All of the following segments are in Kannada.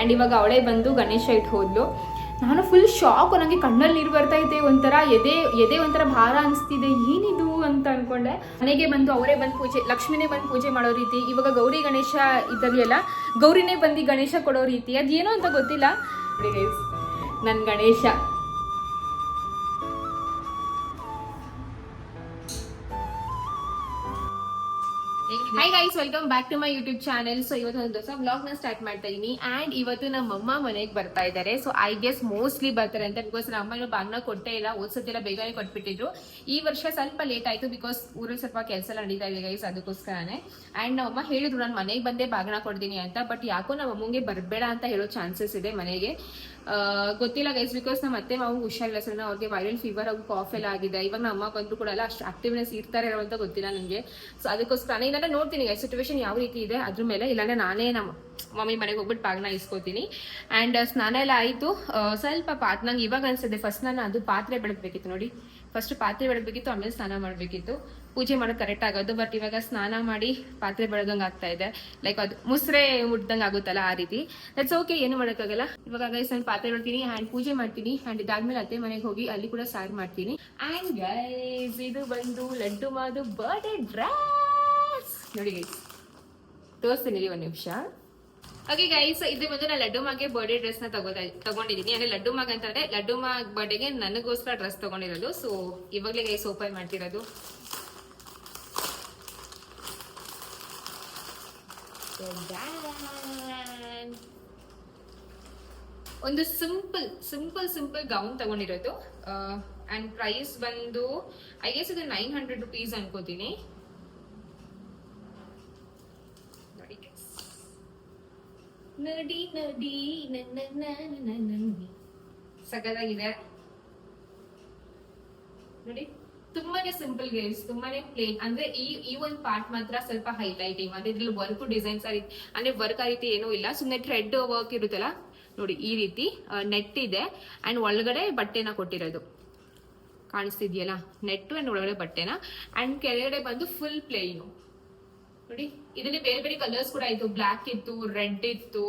ಆ್ಯಂಡ್ ಇವಾಗ ಅವಳೇ ಬಂದು ಗಣೇಶ ಇಟ್ಟು ಹೋದ್ಲು. ನಾನು ಫುಲ್ ಶಾಕ್ ನನಗೆ ಕಣ್ಣಲ್ಲಿ ನೀರು ಬರ್ತಾ ಇದೆ ಒಂಥರ ಎದೆ ಎದೆ ಒಂಥರ ಭಾರ ಅನಿಸ್ತಿದೆ ಏನಿದು ಅಂತ ಅಂದ್ಕೊಂಡೆ ಮನೆಗೆ ಬಂದು ಅವರೇ ಬಂದು ಪೂಜೆ ಲಕ್ಷ್ಮಿನೇ ಬಂದು ಪೂಜೆ ಮಾಡೋ ರೀತಿ ಇವಾಗ ಗೌರಿ ಗಣೇಶ ಇದ್ದಾಗಲೆಲ್ಲ ಗೌರಿನೇ ಬಂದು ಗಣೇಶ ಕೊಡೋ ರೀತಿ ಅದೇನೋ ಅಂತ ಗೊತ್ತಿಲ್ಲ. ನನ್ನ Ganesha. Guys welcome back to my YouTube channel so ಇವತ್ತು ಒಂದು ಹೊಸ ಬ್ಲಾಗ್ನ ಸ್ಟಾರ್ಟ್ ಮಾಡ್ತಾ ಇದೀನಿ. ಅಂಡ್ ಇವತ್ತು ನಮ್ಮ ಅಮ್ಮ ಮನೆಗೆ ಬರ್ತಾ ಇದ್ದಾರೆ. ಸೊ ಐ ಗೆಸ್ ಮೋಸ್ಟ್ಲಿ ಬರ್ತಾರೆ ಅಂತ ಬಿಕಾಸ್ ನಮ್ಮ ಅಮ್ಮ ಬಾಗ್ನ ಕೊಟ್ಟೇ ಇಲ್ಲ. ಓದ್ಸತಿಲ್ಲ ಬೇಗನೆ ಕೊಟ್ಬಿಟ್ಟಿದ್ರು. ಈ ವರ್ಷ ಸ್ವಲ್ಪ ಲೇಟ್ ಆಯ್ತು ಬಿಕಾಸ್ ಊರಲ್ಲಿ ಸ್ವಲ್ಪ ಕೆಲಸ ನಡೀತಾ ಇದೆ ಗೈಸ್ ಅದಕ್ಕೋಸ್ಕರನೇ. ಅಂಡ್ ನಮ್ಮ ಅಮ್ಮ ಹೇಳಿದ್ರು, ನಾನು ಮನೆಗೆ ಬಂದೇ ಬಾಗ್ನ ಕೊಡ್ತೀನಿ ಅಂತ. ಬಟ್ ಯಾಕೋ ನಮ್ಮ ಅಮ್ಮಂಗೆ ಬರಬೇಡ ಅಂತ ಹೇಳೋ ಚಾನ್ಸಸ್ ಇದೆ ಮನೆಗೆ. ಗೊತ್ತಿಲ್ಲ ಗೈಸ್ ಬಿಕಾಸ್ ನಮ್ಮ ಅತ್ತೆ ಮಾವು ಹುಷಾರಿಲ್ಲ ಸರ್ ಅವ್ರಿಗೆ ವೈರಲ್ ಫೀವರ್ ಹಾಗೂ ಕಾಫ್ ಎಲ್ಲ ಆಗಿದೆ. ಇವಾಗ ನಮ್ಮ ಅಮ್ಮ ಬಂದ್ರು ಕೂಡ ಎಲ್ಲ ಅಷ್ಟು ಆಕ್ಟಿವ್ನೆಸ್ ಇರ್ತಾರೆ ಇರೋ ಅಂತ ಗೊತ್ತಿಲ್ಲ ನನಗೆ. ಸೊ ಅದಕ್ಕೋಸ್ಕರ ನಾನು ನೋಡ್ತೀನಿ ಗೈಸ್ ಸಿಚುವೇಶನ್ ಯಾವ ರೀತಿ ಇದೆ ಅದ್ರ ಮೇಲೆ. ಇಲ್ಲಾಂದ್ರೆ ನಾನೇ ನಮ್ಮ ಮಮ್ಮಿ ಮನೆಗೆ ಹೋಗ್ಬಿಟ್ಟು ಬಾಗ್ನ ಇಸ್ಕೋತೀನಿ. ಅಂಡ್ ಸ್ನಾನ ಎಲ್ಲ ಆಯಿತು. ಸ್ವಲ್ಪ ಪಾತ್ ನಂಗೆ ಇವಾಗ ಅನ್ಸುತ್ತೆ ಫಸ್ಟ್ ನಾನು ಅದು ಪಾತ್ರೆ ಬೆಳಗ್ಬೇಕಿತ್ತು ನೋಡಿ. ಫಸ್ಟ್ ಪಾತ್ರೆ ಬೆಳಗ್ಬೇಕಿತ್ತು, ಆಮೇಲೆ ಸ್ನಾನ ಮಾಡಬೇಕಿತ್ತು. ಪೂಜೆ ಮಾಡೋದು ಕರೆಕ್ಟ್ ಆಗೋದು ಬಟ್ ಇವಾಗ ಸ್ನಾನ ಮಾಡಿ ಪಾತ್ರೆ ಬೆಳಗಂಗೆ ಆಗ್ತಾ ಇದೆ. ಲೈಕ್ ಅದು ಮುಸ್ರೆ ಮುಟ್ದಂಗೆ ಆಗುತ್ತಲ್ಲ ಆ ರೀತಿ. ದಟ್ಸ್ ಓಕೆ ಏನು ಮಾಡೋಕ್ಕಾಗಲ್ಲ. ಇವಾಗ ಗೈಸ್ ನಾನು ಪಾತ್ರೆ ಬಿಡ್ತೀನಿ ಆ್ಯಂಡ್ ಪೂಜೆ ಮಾಡ್ತೀನಿ. ಆ್ಯಂಡ್ ಇದಾದ್ಮೇಲೆ ಅತ್ತೆ ಮನೆಗೆ ಹೋಗಿ ಅಲ್ಲಿ ಕೂಡ ಸಾರು ಮಾಡ್ತೀನಿ. ಆ್ಯಂಡ್ ಗೈಸ್ ಇದು ಬಂದು ಲಡ್ಡು ಮಾದು ಬರ್ಡೇ ಡ್ರೆಸ್ ನೋಡಿ ಗೈಸ್ ತೋರಿಸ್ತೀನಿ ಒಂದು ನಿಮಿಷ. ಓಕೆ ಗೈಸ್ ಇದು ಬಂದು ನಾನು ಲಡ್ಡು ಮಾಗೆ ಬರ್ಡೇ ಡ್ರೆಸ್ನ ತಗೋತಾ ತಗೊಂಡಿದ್ದೀನಿ ಅಂದ್ರೆ ಲಡ್ಡು ಮಾಗ ಅಂತಂದ್ರೆ ಲಡ್ಡು ಮಾಗ್ ಬರ್ಡೇಗೆ ನನಗೋಸ್ಕರ ಡ್ರೆಸ್ ತಗೊಂಡಿರೋದು. ಸೊ ಇವಾಗಲೇ ಗೈಸ್ ಓಪನ್ ಮಾಡ್ತಿರೋದು. ಒಂದು ಸಿಂಪಲ್ ಸಿಂಪಲ್ ಸಿಂಪಲ್ ಗೌನ್ ತಗೊಂಡಿರೋದು. ಅಂಡ್ ಪ್ರೈಸ್ ಬಂದು ಐ ಗೆಸ್ ಇದು ನೈನ್ ಹಂಡ್ರೆಡ್ ರುಪೀಸ್ ಅನ್ಕೋತೀನಿ. ನೋಡಿ. ನಡಿ ಸಗದಾಗಿದೆ ನೋಡಿ. ಸಿಂಪಲ್ ಗೇಮ್ಸ್ ತುಂಬಾನೇ ಪ್ಲೇನ್ ಅಂದ್ರೆ ಈ ಈ ಒಂದು ಪಾರ್ಟ್ ಮಾತ್ರ ಸ್ವಲ್ಪ ಹೈಲೈಟಿಂಗ್ ಅಂದ್ರೆ ಇದ್ರಲ್ಲಿ ವರ್ಕ್ ಡಿಸೈನ್ಸ್ ಅಂದ್ರೆ ವರ್ಕ್ ಆ ರೀತಿ ಏನೂ ಇಲ್ಲ. ಸುಮ್ಮನೆ ಥ್ರೆಡ್ ವರ್ಕ್ ಇರುತ್ತಲ್ಲ? ನೋಡಿ, ಈ ರೀತಿ ನೆಟ್ ಇದೆ ಅಂಡ್ ಒಳಗಡೆ ಬಟ್ಟೆನ ಕೊಟ್ಟಿರೋದು. ಕಾಣಿಸ್ತಿದ್ಯಲ್ಲ? ನೆಟ್ ಅಂಡ್ ಒಳಗಡೆ ಬಟ್ಟೆನ. ಅಂಡ್ ಕೆಳಗಡೆ ಬಂದು ಫುಲ್ ಪ್ಲೇನು ನೋಡಿ, ಇದರಲ್ಲಿ ಬೇರೆ ಬೇರೆ ಕಲರ್ಸ್ ಕೂಡ ಇತ್ತು ಬ್ಲ್ಯಾಕ್ ಇತ್ತು ರೆಡ್ ಇತ್ತು.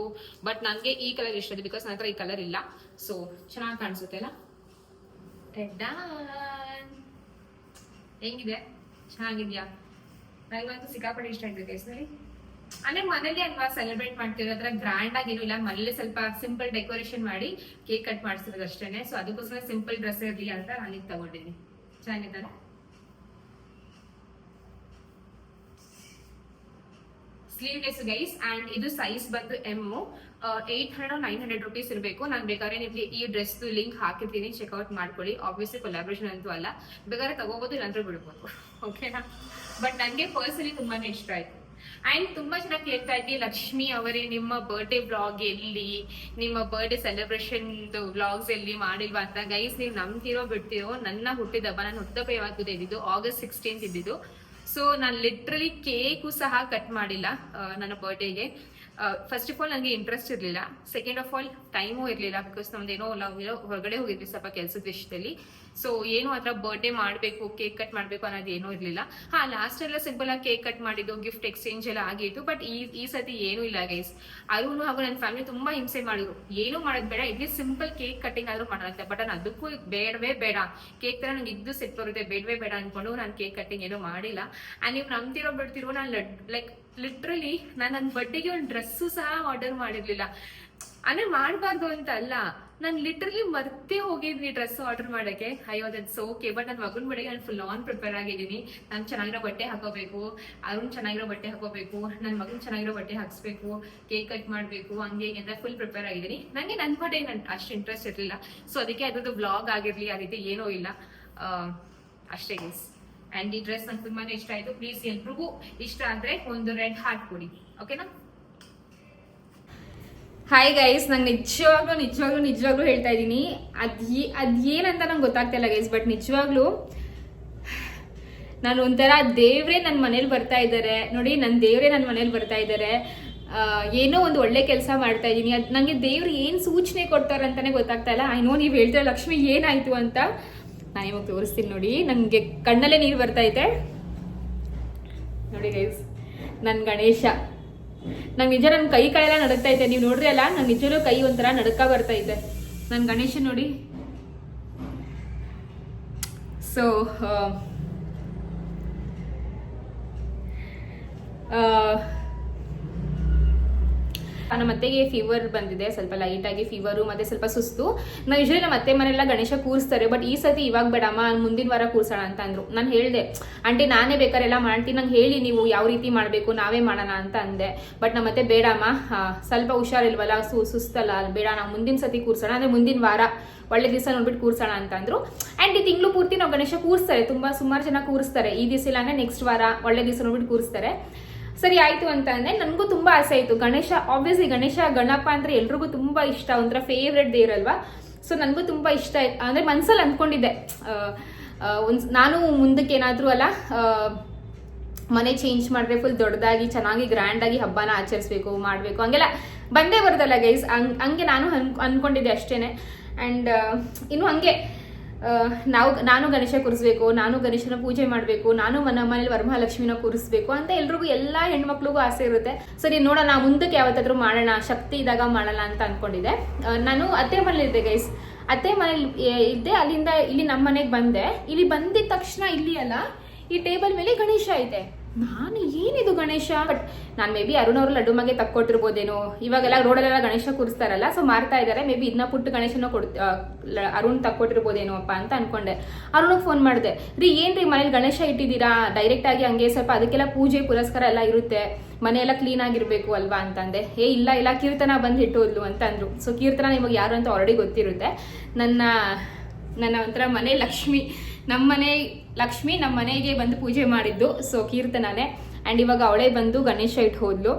ಬಟ್ ನನಗೆ ಈ ಕಲರ್ ಇಷ್ಟ ಇದೆ ಬಿಕಾಸ್ ನನ್ನ ಈ ಕಲರ್ ಇಲ್ಲ. ಸೊ ಚೆನ್ನಾಗಿ ಕಾಣಿಸುತ್ತೆ ಅಲ್ಲ? ಟೆಡ್ಡಾನ್. ಹೆಂಗಿದೆ? ಚೆನ್ನಾಗಿದ್ಯಾ? ನನಗಂತೂ ಸಿಕ್ಕಾಪಟ್ಟೆ ಇಷ್ಟ ಆಯ್ತು ನೋಡಿ ಅಂದ್ರೆ ಮನೇಲಿ ಅಲ್ವಾ ಸೆಲೆಬ್ರೇಟ್ ಮಾಡ್ತಿರೋ ಅದ್ರ ಗ್ರ್ಯಾಂಡ್ ಆಗಿ ಇಲ್ಲ. ಮನೇಲಿ ಸ್ವಲ್ಪ ಸಿಂಪಲ್ ಡೆಕೋರೇಷನ್ ಮಾಡಿ ಕೇಕ್ ಕಟ್ ಮಾಡಿಸಿರೋದು ಅಷ್ಟೇನೆ. ಸೊ ಅದಕ್ಕೋಸ್ಕರ ಸಿಂಪಲ್ ಡ್ರೆಸ್ ಇರಲಿ ಅಂತ ನಾನು ಇದು ತಗೊಂಡಿದ್ದೀನಿ. ಚೆನ್ನಾಗಿದ್ದಲ್ಲ ಸ್ಲೀವ್ಲೆಸ್ ಗೈಸ್ ಅಂಡ್ ಇದು ಸೈಜ್ ಬಂದು M eight hundred nine hundred rupees ಇರಬೇಕು. ನಾನು ಬೇಕಾದ್ರೆ ನಿಮಗೆ ಈ ಡ್ರೆಸ್ ಲಿಂಕ್ ಹಾಕಿರ್ತೀನಿ. ಚೆಕ್ಔಟ್ ಮಾಡ್ಕೊಳ್ಳಿ. ಆಬ್ವಿಯಸ್ಲಿ ಕೊಲಾಬ್ರೇಷನ್ ಅಂತೂ ಅಲ್ಲ. ಬೇಕಾದ್ರೆ ತಗೋಬಹುದು ಇಲ್ಲಾಂದ್ರೆ ಬಿಡ್ಬೋದು. ಓಕೆನಾ ಬಟ್ ನನಗೆ ಪರ್ಸನಲಿ ತುಂಬಾನೇ ಇಷ್ಟ ಆಯ್ತು. ಅಂಡ್ ತುಂಬಾ ಚೆನ್ನಾಗಿ ಕೇಳ್ತಾ ಇದ್ವಿ ಲಕ್ಷ್ಮಿ ಅವರೇ ನಿಮ್ಮ ಬರ್ಡೇ ಬ್ಲಾಗ್ ಎಲ್ಲಿ, ನಿಮ್ಮ ಬರ್ಡೇ ಸೆಲೆಬ್ರೇಷನ್ ವ್ಲಾಗ್ಸ್ ಎಲ್ಲಿ ಮಾಡಿಲ್ವಾ ಅಂತ ಗೈಸ್ ನೀವು ನಂಬ್ತಿರೋ ಬಿಡ್ತಿರೋ ನನ್ನ ಹುಟ್ಟಿದಬ್ಬ ನಾನು ಹುಟ್ಟಿದಬ್ಬ ಯಾವಾಗ ಆಗಸ್ಟ್ ಸಿಕ್ಸ್ಟೀನ್ತ್ ಇದ್ದಿದ್ದು. ಸೊ ನಾನು ಲಿಟ್ರಲಿ ಕೇಕು ಸಹ ಕಟ್ ಮಾಡಿಲ್ಲ ನನ್ನ ಬರ್ಡೇಗೆ ಫಸ್ಟ್ ಆಫ್ ಆಲ್ ನನಗೆ ಇಂಟ್ರೆಸ್ಟ್ ಇರಲಿಲ್ಲ. ಸೆಕೆಂಡ್ ಆಫ್ ಆಲ್ ಟೈಮೂ ಇರಲಿಲ್ಲ ಬಿಕಾಸ್ ನಮ್ದೇನೋ ಏನೋ ಹೊರಗಡೆ ಹೋಗಿದ್ವಿ ಸ್ವಲ್ಪ ಕೆಲಸದ ವಿಷಯದಲ್ಲಿ. ಸೊ ಏನು ಆ ಥರ ಬರ್ಡೇ ಮಾಡಬೇಕು ಕೇಕ್ ಕಟ್ ಮಾಡಬೇಕು ಅನ್ನೋದು ಏನೂ ಇರಲಿಲ್ಲ. ಹಾಂ ಲಾಸ್ಟ್ ಎಲ್ಲ ಸಿಂಪಲ್ ಆಗಿ ಕೇಕ್ ಕಟ್ ಮಾಡಿದ್ದು ಗಿಫ್ಟ್ ಎಕ್ಸ್ಚೇಂಜ್ ಎಲ್ಲ ಆಗಿತ್ತು ಬಟ್ ಈ ಈ ಸತಿ ಏನೂ ಇಲ್ಲ ಗೈಸ್ ಅರುಣು ಹಾಗೂ ನನ್ನ ಫ್ಯಾಮಿಲಿ ತುಂಬ ಹಿಂಸೆ ಮಾಡಿದ್ರು. ಏನೂ ಮಾಡೋದು ಬೇಡ ಇಲ್ಲಿ ಸಿಂಪಲ್ ಕೇಕ್ ಕಟ್ಟಿಂಗ್ ಆದರೂ ಮಾಡೋದಂತೆ ಬಟ್ ನಾನು ಅದಕ್ಕೂ ಬೇಡವೇ ಬೇಡ. ಕೇಕ್ ತರ ನಂಗೆ ಇದ್ದು ಸೆಟ್ ಬರುತ್ತೆ, ಬೇಡವೇ ಬೇಡ ಅಂದ್ಕೊಂಡು ನಾನು ಕೇಕ್ ಕಟ್ಟಿಂಗ್ ಏನೂ ಮಾಡಿಲ್ಲ. ಆ್ಯಂಡ್ ನೀವು ನಂಬ್ತಿರೋ ಬಿಡ್ತಿರೋ ನಾನು ಲೈಕ್ ಲಿಟ್ರಲಿ ನಾನು ನನ್ನ ಬಡ್ಡೆಗೆ ಒಂದು ಡ್ರೆಸ್ಸು ಸಹ ಆರ್ಡರ್ ಮಾಡಿರ್ಲಿಲ್ಲ. ಅಂದ್ರೆ ಮಾಡಬಾರ್ದು ಅಂತ ಅಲ್ಲ. ನಾನು ಲಿಟ್ರಲಿ ಮರ್ತೇ ಹೋಗಿದ್ವಿ ಡ್ರೆಸ್ ಆರ್ಡರ್ ಮಾಡೋಕ್ಕೆ. ಅಯ್ಯೋ ದಟ್ಸ್ ಓಕೆ ಬಟ್ ನನ್ನ ಮಗನ ಬಡೆಗೆ ನಾನು ಫುಲ್ ಆನ್ ಪ್ರಿಪೇರ್ ಆಗಿದ್ದೀನಿ. ನಾನು ಚೆನ್ನಾಗಿರೋ ಬಟ್ಟೆ ಹಾಕೋಬೇಕು. ಅವ್ರನ್ನ ಚೆನ್ನಾಗಿರೋ ಬಟ್ಟೆ ಹಾಕೋಬೇಕು. ನನ್ನ ಮಗನ ಚೆನ್ನಾಗಿರೋ ಬಟ್ಟೆ ಹಾಕಿಸ್ಬೇಕು. ಕೇಕ್ ಕಟ್ ಮಾಡಬೇಕು. ಹಂಗೆ ಹೀಗೆ ಅಂತ ಫುಲ್ ಪ್ರಿಪೇರ್ ಆಗಿದ್ದೀನಿ. ನನಗೆ ನನ್ನ ಬಟ್ಟೆ ನಾನು ಅಷ್ಟು ಇಂಟ್ರೆಸ್ಟ್ ಇರಲಿಲ್ಲ. ಸೊ ಅದಕ್ಕೆ ಅದರದ್ದು ಬ್ಲಾಗ್ ಆಗಿರಲಿ, ಆ ರೀತಿ ಏನೂ ಇಲ್ಲ. ಅಷ್ಟೇ ಗೈಸ್ ಆ್ಯಂಡ್ ಈ ಡ್ರೆಸ್ ನಂಗೆ ತುಂಬಾ ಇಷ್ಟ ಆಯಿತು. ಪ್ಲೀಸ್ ಎಲ್ರಿಗೂ ಇಷ್ಟ ಆದರೆ ಒಂದು ರೆಡ್ ಹಾರ್ಟ್ ಕೊಡಿ. ಓಕೆನಾ ಹಾಯ್ ಗೈಸ್ ನಂಗೆ ನಿಜವಾಗ್ಲೂ ನಿಜವಾಗ್ಲೂ ನಿಜವಾಗ್ಲೂ ಹೇಳ್ತಾ ಇದ್ದೀನಿ. ಅದು ಅದೇನಂತ ನಂಗೆ ಗೊತ್ತಾಗ್ತಿಲ್ಲ ಗೈಸ್ ಬಟ್ ನಿಜವಾಗ್ಲೂ ನಾನು ಒಂಥರ ದೇವ್ರೇ ನನ್ನ ಮನೇಲಿ ಬರ್ತಾ ಇದ್ದಾರೆ ನೋಡಿ ನನ್ನ ದೇವ್ರೇ ನನ್ನ ಮನೇಲಿ ಬರ್ತಾ ಇದ್ದಾರೆ ಏನೋ ಒಂದು ಒಳ್ಳೆ ಕೆಲಸ ಮಾಡ್ತಾ ಇದ್ದೀನಿ. ಅದು ನನಗೆ ದೇವ್ರು ಏನು ಸೂಚನೆ ಕೊಡ್ತಾರೆ ಅಂತಾನೆ ಗೊತ್ತಾಗ್ತಾ ಇಲ್ಲ. ಐ ನೋ ನೀವು ಹೇಳ್ತಾರೆ ಲಕ್ಷ್ಮಿ ಏನಾಯ್ತು ಅಂತ. ನಾನು ಇವಾಗ ತೋರಿಸ್ತೀನಿ ನೋಡಿ. ನನಗೆ ಕಣ್ಣಲ್ಲೇ ನೀರು ಬರ್ತಾ ಐತೆ ನೋಡಿ ಗೈಸ್ ನನ್ನ ಗಣೇಶ. ನಂಗೆ ನಿಜ ನನ್ನ ಕೈ ಕಾಯೆಲ್ಲ ನಡಕ್ತಾ ಐತೆ ನೀವು ನೋಡ್ರಿ ಅಲ್ಲ, ನಂಗೆ ನಿಜವೂ ಕೈ ಒಂಥರ ನಡಕ ಬರ್ತಾ ಇದೆ ನನ್ನ ಗಣೇಶ ನೋಡಿ. ಸೊ ನಮ್ಮ ಅತ್ತೆಗೆ ಫೀವರ್ ಬಂದಿದೆ. ಸ್ವಲ್ಪ ಲೈಟ್ ಆಗಿ ಫೀವರು ಮತ್ತೆ ಸ್ವಲ್ಪ ಸುಸ್ತು. ನಾವು ಯೂಶಲಿ ನಮ್ಮ ಅತ್ತೆ ಮನೆಲ್ಲ ಗಣೇಶ ಕೂರಿಸ್ತಾರೆ ಬಟ್ ಈ ಸತಿ ಇವಾಗ ಬೇಡಮ್ಮ, ಮುಂದಿನ ವಾರ ಕೂರ್ಸೋಣ ಅಂತ ಅಂದ್ರು. ನಾನು ಹೇಳಿದೆ, ಆಂಟಿ, ನಾನೇ ಬೇಕಾರೆಲ್ಲ ಮಾಡ್ತೀನಿ. ನಂಗೆ ಹೇಳಿ ನೀವು ಯಾವ ರೀತಿ ಮಾಡಬೇಕು, ನಾವೇ ಮಾಡೋಣ ಅಂತ ಅಂದೆ. ಬಟ್ ನಮ್ಮ ಅತ್ತೆ, ಬೇಡಮ್ಮ ಸ್ವಲ್ಪ ಹುಷಾರಿಲ್ವಲ್ಲ, ಸು, ಸುಸ್ತಲ್ಲ ಬೇಡ. ನಾವು ಮುಂದಿನ ಸತಿ ಕೂರ್ಸೋಣ, ಅಂದರೆ ಮುಂದಿನ ವಾರ ಒಳ್ಳೆ ದಿವಸ ನೋಡ್ಬಿಟ್ಟು ಕೂರ್ಸೋಣ ಅಂತ ಅಂದ್ರು. ಆ್ಯಂಡ್ ಈ ತಿಂಗಳು ಪೂರ್ತಿ ನಾವು ಗಣೇಶ ಕೂರಿಸ್ತಾರೆ. ತುಂಬ ಸುಮಾರು ಜನ ಕೂರಿಸ್ತಾರೆ. ಈ ದಿವಸ ಇಲ್ಲ ನೆಕ್ಸ್ಟ್ ವಾರ ಒಳ್ಳೆ ದಿವಸ ನೋಡ್ಬಿಟ್ಟು ಕೂರಿಸ್ತಾರೆ. ಸರಿ, ಆಯ್ತು ಅಂತ ಅಂದ್ರೆ ನನಗೂ ತುಂಬಾ ಆಸೆ ಆಯ್ತು. ಗಣೇಶ ಆಬ್ವಿಯಸ್ಲಿ ಗಣೇಶ, ಗಣಪ ಅಂದ್ರೆ ಎಲ್ರಿಗೂ ತುಂಬಾ ಇಷ್ಟ, ಒಂಥರ ಫೇವ್ರೆಟ್ ದೇವ್ರಲ್ವಾ ಸೊ ನನಗೂ ತುಂಬಾ ಇಷ್ಟ ಅಂದ್ರೆ ಮನ್ಸಲ್ಲಿ ಅಂದ್ಕೊಂಡಿದ್ದೆ ಒಂದ್, ನಾನು ಮುಂದಕ್ಕೆ ಏನಾದ್ರೂ ಅಲ್ಲ ಮನೆ ಚೇಂಜ್ ಮಾಡಿದ್ರೆ ಫುಲ್ ದೊಡ್ಡದಾಗಿ, ಚೆನ್ನಾಗಿ ಗ್ರ್ಯಾಂಡ್ ಆಗಿ ಹಬ್ಬನ ಆಚರಿಸ್ಬೇಕು, ಮಾಡಬೇಕು, ಹಂಗೆಲ್ಲ ಬಂದೇ ಬರ್ದಲ್ಲ ಗೈಸ್ ಹಂಗ್ ನಾನು ಅನ್ ಅಷ್ಟೇನೆ. ಆ್ಯಂಡ್ ಇನ್ನು ಹಂಗೆ ನಾವು ನಾನು ಗಣೇಶ ಕೂರಿಸ್ಬೇಕು, ನಾನು ಗಣೇಶನ ಪೂಜೆ ಮಾಡಬೇಕು, ನಾನು ಮನ ಮನೇಲಿ ವರಮಹಾಲಕ್ಷ್ಮಿನ ಕೂರಿಸ್ಬೇಕು ಅಂತ ಎಲ್ರಿಗೂ ಎಲ್ಲ ಹೆಣ್ಮಕ್ಳಿಗೂ ಆಸೆ ಇರುತ್ತೆ. ಸರಿ, ನೋಡೋಣ ಮುಂದಕ್ಕೆ ಯಾವತ್ತಾದ್ರೂ ಮಾಡೋಣ, ಶಕ್ತಿ ಇದ್ದಾಗ ಮಾಡೋಣ ಅಂತ ಅಂದ್ಕೊಂಡಿದ್ದೆ ನಾನು ಅತ್ತೆ ಮನೇಲಿದ್ದೆ ಗೈಸ್ ಅತ್ತೆ ಮನೇಲಿ ಇದ್ದೆ, ಅಲ್ಲಿಂದ ಇಲ್ಲಿ ನಮ್ಮ ಮನೆಗೆ ಬಂದೆ. ಇಲ್ಲಿ ಬಂದಿದ ತಕ್ಷಣ ಇಲ್ಲಿ ಅಲ್ಲ, ಈ ಟೇಬಲ್ ಮೇಲೆ ಗಣೇಶ ಐತೆ. ನಾನು ಏನಿದು ಗಣೇಶ? ಬಟ್ ನಾನು ಮೇ ಬಿ ಅರುಣ್ ಅವರು ಲಡ್ಡು ಮಗೆ ತಕ್ಕೊಟ್ಟಿರ್ಬೋದೇನೋ. ಇವಾಗೆಲ್ಲ ರೋಡಲ್ಲೆಲ್ಲ ಗಣೇಶ ಕೂರಿಸ್ತಾರಲ್ಲ ಸೊ ಮಾರ್ತಾ ಇದ್ದಾರೆ ಮೇ ಬಿ ಇದನ್ನ ಪುಟ್ಟು ಗಣೇಶನ ಕೊಡ್ ಅರುಣ್ ತಕ್ಕೊಟ್ಟಿರ್ಬೋದೇನೋ ಅಪ್ಪ ಅಂತ ಅನ್ಕೊಂಡೆ. ಅರುಣಿಗೆ ಫೋನ್ ಮಾಡಿದೆ, ರೀ, ಏನ್ರಿ ಮನೇಲಿ ಗಣೇಶ ಇಟ್ಟಿದ್ದೀರಾ? ಡೈರೆಕ್ಟ್ ಆಗಿ ಹಂಗೆ ಸ್ವಲ್ಪ ಅದಕ್ಕೆಲ್ಲ ಪೂಜೆ, ಪುರಸ್ಕಾರ ಎಲ್ಲ ಇರುತ್ತೆ. ಮನೆಯೆಲ್ಲ ಕ್ಲೀನ್ ಆಗಿರ್ಬೇಕು ಅಲ್ವಾ? ಅಂತಂದೆ. ಏ ಇಲ್ಲ ಇಲ್ಲ, ಕೀರ್ತನ ಬಂದು ಇಟ್ಟೋದ್ಲು ಅಂತ ಅಂದ್ರು ಸೊ ಕೀರ್ತನ ನಿಮಗೆ ಯಾರು ಅಂತ ಆಲ್ರೆಡಿ ಗೊತ್ತಿರುತ್ತೆ. ನನ್ನ ನನ್ನ ಒಂಥರ ಮನೆ ಲಕ್ಷ್ಮಿ. ನಮ್ಮ ಮನೆ ಲಕ್ಷ್ಮಿ ನಮ್ಮ ಮನೆಗೆ ಬಂದು ಪೂಜೆ ಮಾಡಿದ್ದು ಸೊ ಕೀರ್ತನಾನೆ. ಆ್ಯಂಡ್ ಇವಾಗ ಅವಳೇ ಬಂದು ಗಣೇಶ ಇಟ್ಟು ಹೋದ್ಲು.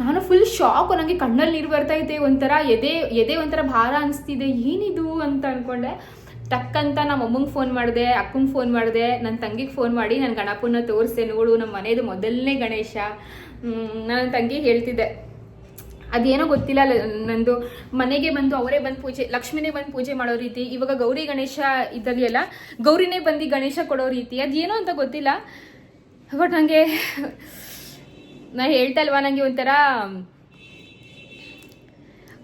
ನಾನು ಫುಲ್ ಶಾಕ್ ನನಗೆ ಕಣ್ಣಲ್ಲಿ ನೀರು ಬರ್ತಾ ಇದೆ ಒಂಥರ, ಎದೆ ಎದೆ ಒಂಥರ ಭಾರ ಅನಿಸ್ತಿದೆ, ಏನಿದು ಅಂತ ಅನ್ಕೊಂಡೆ. ಟಕ್ಕಂತ ನಮ್ಮ ಅಮ್ಮಂಗೆ ಫೋನ್ ಮಾಡಿದೆ, ಅಕ್ಕಂಗೆ ಫೋನ್ ಮಾಡಿದೆ ನನ್ನ ತಂಗಿಗೆ ಫೋನ್ ಮಾಡಿ ನಾನು ಗಣಪನ ತೋರಿಸ್ದೆ ನೋಡು ನಮ್ಮ ಮನೆಯದು ಮೊದಲನೇ ಗಣೇಶ. ನನ್ನ ತಂಗಿಗೆ ಹೇಳ್ತಿದ್ದೆ ಅದೇನೋ ಗೊತ್ತಿಲ್ಲ ನಂದು ಮನೆಗೆ ಬಂದು ಅವರೇ ಬಂದು ಪೂಜೆ, ಲಕ್ಷ್ಮಿನೇ ಬಂದು ಪೂಜೆ ಮಾಡೋ ರೀತಿ, ಇವಾಗ ಗೌರಿ ಗಣೇಶ ಇದೆಯಲ್ಲ ಗೌರಿನೇ ಬಂದು ಗಣೇಶ ಕೊಡೋ ರೀತಿ, ಅದೇನೋ ಅಂತ ಗೊತ್ತಿಲ್ಲ. ಬಟ್ ನನಗೆ ನಾ ಹೇಳ್ತಾ ಇಲ್ವಾ ನನಗೆ ಒಂಥರ